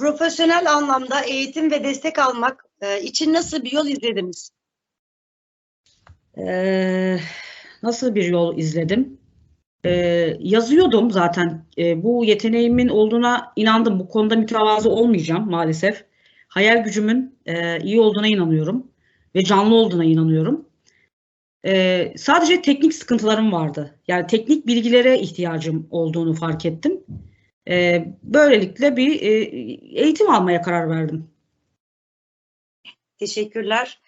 Profesyonel anlamda eğitim ve destek almak e, için nasıl bir yol izlediniz? Ee, nasıl bir yol izledim? Ee, yazıyordum zaten. Ee, bu yeteneğimin olduğuna inandım. Bu konuda mütevazı olmayacağım maalesef. Hayal gücümün e, iyi olduğuna inanıyorum ve canlı olduğuna inanıyorum. Ee, sadece teknik sıkıntılarım vardı. Yani teknik bilgilere ihtiyacım olduğunu fark ettim. Ee, böylelikle bir e, eğitim almaya karar verdim. Teşekkürler.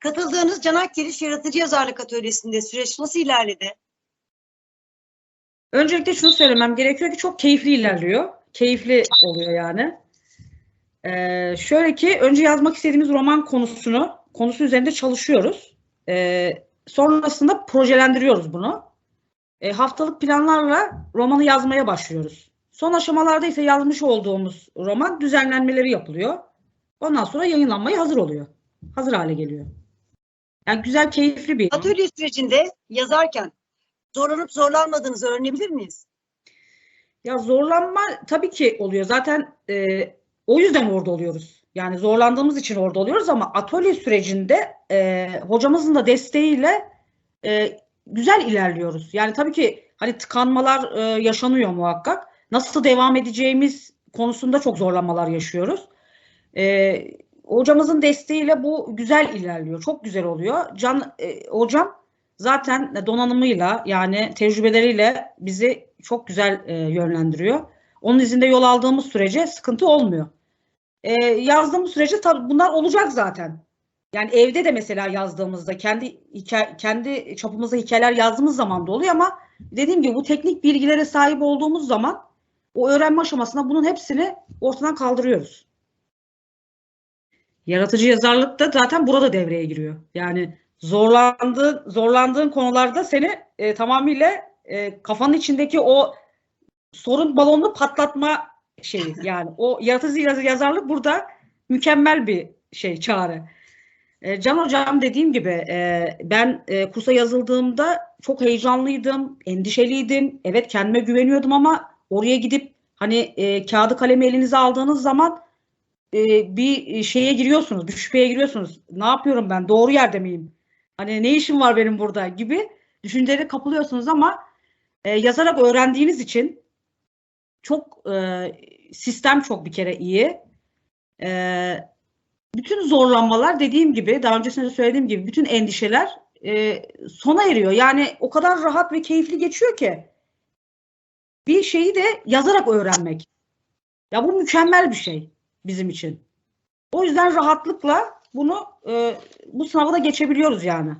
Katıldığınız Canak Geliş Yaratıcı Yazarlık Atölyesi'nde süreç nasıl ilerledi? Öncelikle şunu söylemem gerekiyor ki çok keyifli ilerliyor. Keyifli oluyor yani. Ee, şöyle ki önce yazmak istediğimiz roman konusunu, konusu üzerinde çalışıyoruz. Ee, sonrasında projelendiriyoruz bunu. Ee, haftalık planlarla romanı yazmaya başlıyoruz. Son aşamalarda ise yazmış olduğumuz roman düzenlenmeleri yapılıyor. Ondan sonra yayınlanmaya hazır oluyor. Hazır hale geliyor. Yani güzel, keyifli bir Atölye sürecinde yazarken zorlanıp zorlanmadığınızı öğrenebilir miyiz? Ya zorlanma tabii ki oluyor. Zaten e, o yüzden orada oluyoruz. Yani zorlandığımız için orada oluyoruz ama atölye sürecinde e, hocamızın da desteğiyle e, güzel ilerliyoruz. Yani tabii ki hani tıkanmalar e, yaşanıyor muhakkak. Nasıl devam edeceğimiz konusunda çok zorlanmalar yaşıyoruz. E, hocamızın desteğiyle bu güzel ilerliyor. Çok güzel oluyor. Can e, hocam zaten donanımıyla yani tecrübeleriyle bizi çok güzel e, yönlendiriyor. Onun izinde yol aldığımız sürece sıkıntı olmuyor. E, yazdığımız sürece tabii bunlar olacak zaten. Yani evde de mesela yazdığımızda kendi kendi çapımızda hikayeler yazdığımız zaman da oluyor ama dediğim gibi bu teknik bilgilere sahip olduğumuz zaman o öğrenme aşamasında bunun hepsini ortadan kaldırıyoruz. Yaratıcı yazarlık da zaten burada devreye giriyor. Yani zorlandığın zorlandığın konularda seni e, tamamıyla e, kafanın içindeki o sorun balonunu patlatma şeyi yani o yaratıcı yaz- yazarlık burada mükemmel bir şey çağrı. E, Can hocam dediğim gibi e, ben e, kursa yazıldığımda çok heyecanlıydım, endişeliydim. Evet kendime güveniyordum ama oraya gidip hani e, kağıdı kalemi elinize aldığınız zaman e, bir şeye giriyorsunuz, bir şüpheye giriyorsunuz. Ne yapıyorum ben? Doğru yerde miyim? Hani ne işim var benim burada gibi düşüncelere kapılıyorsunuz ama yazarak öğrendiğiniz için çok sistem çok bir kere iyi. E, bütün zorlanmalar dediğim gibi daha öncesinde söylediğim gibi bütün endişeler e, sona eriyor. Yani o kadar rahat ve keyifli geçiyor ki bir şeyi de yazarak öğrenmek. Ya bu mükemmel bir şey bizim için. O yüzden rahatlıkla bunu e, bu sınavı da geçebiliyoruz yani.